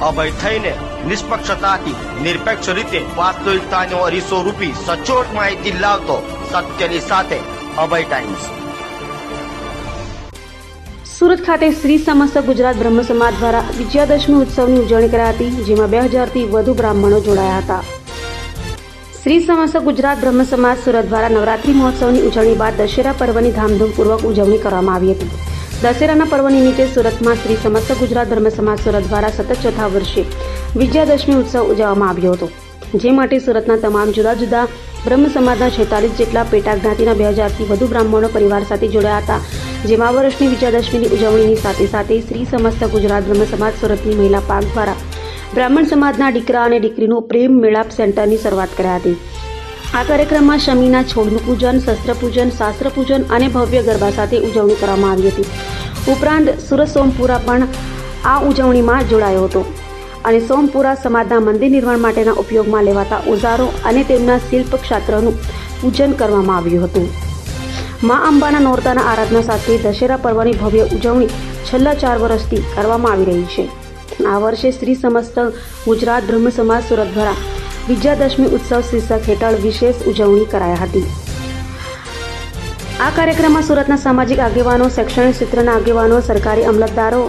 અભય થઈને નિષ્પક્ષતાથી, નિરપેક્ષ રીતે વાસ્તવિકતાનો અરીસો રૂપી સચોટ માહિતી લાવતો સત્યની સાથે અભય ટાઈમ્સ સુરત ખાતે શ્રી સમસ્ત ગુજરાત બ્રહ્મ સમાજ દ્વારા વિજયાદશમી ઉત્સવની ઉજવણી કરાઈ હતી, જેમાં બે હજારથી વધુ બ્રાહ્મણો જોડાયા હતા. શ્રી સમસ્ત ગુજરાત બ્રહ્મ સમાજ સુરત દ્વારા નવરાત્રી મહોત્સવની ઉજવણી બાદ દશેરા પર્વની ધામધૂમપૂર્વક ઉજવણી કરવામાં આવી હતી. દશેરાના પર્વ નિમિત્તે સુરતમાં શ્રી સમસ્ત ગુજરાત ધર્મ સમાજ સુરત દ્વારા સતત ચોથા વર્ષે વિજયાદશમી ઉત્સવ ઉજવવામાં આવ્યો હતો. જે માટે સુરતના તમામ જુદા જુદા બ્રહ્મ સમાજના છેતાલીસ જેટલા પેટા જ્ઞાતિના બે હજારથી વધુ બ્રાહ્મણો પરિવાર સાથે જોડાયા હતા. જેમાં વર્ષની વિજયાદશમીની ઉજવણીની સાથે સાથે શ્રી સમસ્ત ગુજરાત બ્રહ્મ સમાજ સુરતની મહિલા પાક દ્વારા બ્રાહ્મણ સમાજના દીકરા અને દીકરીનું પ્રેમ મેળાપ સેન્ટરની શરૂઆત કર્યા હતી. આ કાર્યક્રમમાં શમીના છોડનું પૂજન શસ્ત્ર પૂજન શાસ્ત્ર પૂજન અને ભવ્ય ગરબા સાથે ઉજવણી કરવામાં આવી હતી. ઉપરાંત સુરત સોમપુરા પણ આ ઉજવણીમાં જોડાયો હતો અને સોમપુરા સમાજના મંદિર નિર્માણ માટેના ઉપયોગમાં લેવાતા ઓઝારો અને તેમના શિલ્પ ક્ષેત્રનું પૂજન કરવામાં આવ્યું હતું. મા અંબાના નોરતાના આરાધના સાથે દશેરા પર્વની ભવ્ય ઉજવણી છેલ્લા ચાર વર્ષથી કરવામાં આવી રહી છે. આ વર્ષે શ્રી સમસ્ત ગુજરાત બ્રહ્મ સમાજ સુરત દ્વારા વિજયાદશમી ઉત્સવ શીર્ષક હેઠળ વિશેષ ઉજવણી કરાઈ હતી. આ કાર્યક્રમમાં સુરતના સામાજિક આગેવાનો, શૈક્ષણિક ક્ષેત્રના આગેવાનો, સરકારી અમલદારો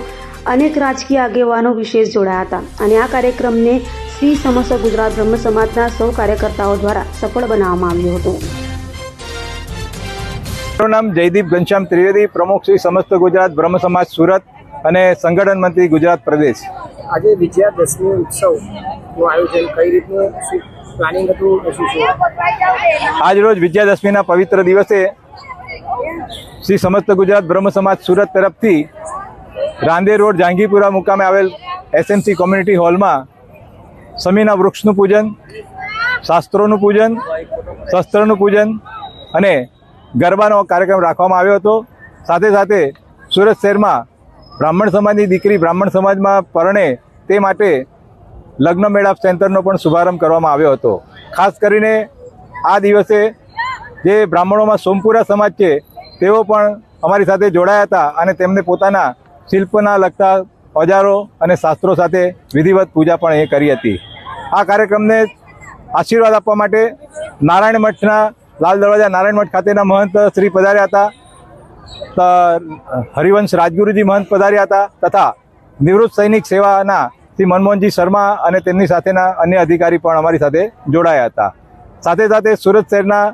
અનેક રાજકીય આગેવાનો વિશેષ જોડાયા હતા અને આ કાર્યક્રમને શ્રી સમસ્ત ગુજરાત બ્રહ્મ સમાજના સૌ કાર્યકર્તાઓ દ્વારા સફળ બનાવવામાં આવ્યો હતો. મારું નામ જયદીપ ઘનશ્યામ ત્રિવેદી, પ્રમુખ શ્રી સમસ્ત ગુજરાત બ્રહ્મ સમાજ સુરત. અને સંગઠન મંત્રી ગુજરાત પ્રદેશ. આજે વિજયાદશમી ઉત્સવનું આયોજન કઈ રીતનું પ્લાનિંગ હતું શું શું આજ વિજયાદશમીના પવિત્ર દિવસે શ્રી સમસ્ત ગુજરાત બ્રહ્મ સમાજ સુરત તરફથી રાંદેર રોડ જાંગીપુરા મુકામે આવેલ એસએમસી કોમ્યુનિટી હોલમાં સમીના વૃક્ષનું પૂજન શાસ્ત્રોનું પૂજન શસ્ત્રનું પૂજન અને ગરબાનો કાર્યક્રમ રાખવામાં આવ્યો હતો. સાથે સાથે સુરત શહેરમાં બ્રાહ્મણ સમાજની દીકરી બ્રાહ્મણ સમાજમાં પરણે તે માટે લગ્ન મેળાપ સેન્ટરનો પણ શુભારંભ કરવામાં આવ્યો હતો. ખાસ કરીને આ દિવસે જે બ્રાહ્મણોમાં સોમપુરા સમાજ છે, તેઓ પણ અમારી સાથે જોડાયા હતા અને તેમને પોતાના શિલ્પના લગતા ઓજારો અને શાસ્ત્રો સાથે વિધિવત પૂજા પણ એ કરી હતી. આ કાર્યક્રમને આશીર્વાદ આપવા માટે નારાયણ મઠના લાલ દરવાજા નારાયણ મઠ ખાતેના મહંત શ્રી પધાર્યા હતા. હરિવંશ રાજગુરુજી મહંત પધાર્યા હતા તથા નિવૃત્ત સૈનિક સેવાના શ્રી મનમોહનજી શર્મા અને તેમની સાથેના અન્ય અધિકારી પણ અમારી સાથે જોડાયા હતા. સાથે સાથે સુરત શહેરના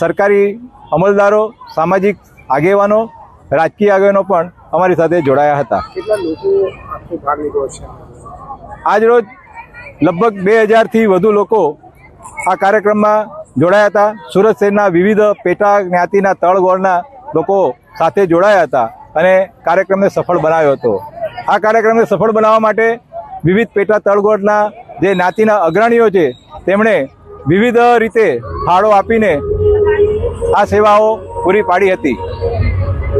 સરકારી અમલદારો સામાજિક આગેવાનો રાજકીય આગેવાનો પણ અમારી સાથે જોડાયા હતા. કેટલા લોકો આખો ભાગ લીધો છે? આજ રોજ લગભગ બે હજારથી વધુ લોકો આ કાર્યક્રમમાં જોડાયા હતા. સુરત શહેરના વિવિધ પેટા જ્ઞાતિના તળગોળના લોકો સાથે જોડાયા હતા અને કાર્યક્રમને સફળ બનાવ્યો હતો. આ કાર્યક્રમને સફળ બનાવવા માટે વિવિધ પેટા તળગોળના જે જ્ઞાતિના અગ્રણીઓ છે, તેમણે વિવિધ રીતે ફાળો આપીને આ સેવાઓ પૂરી પાડી હતી.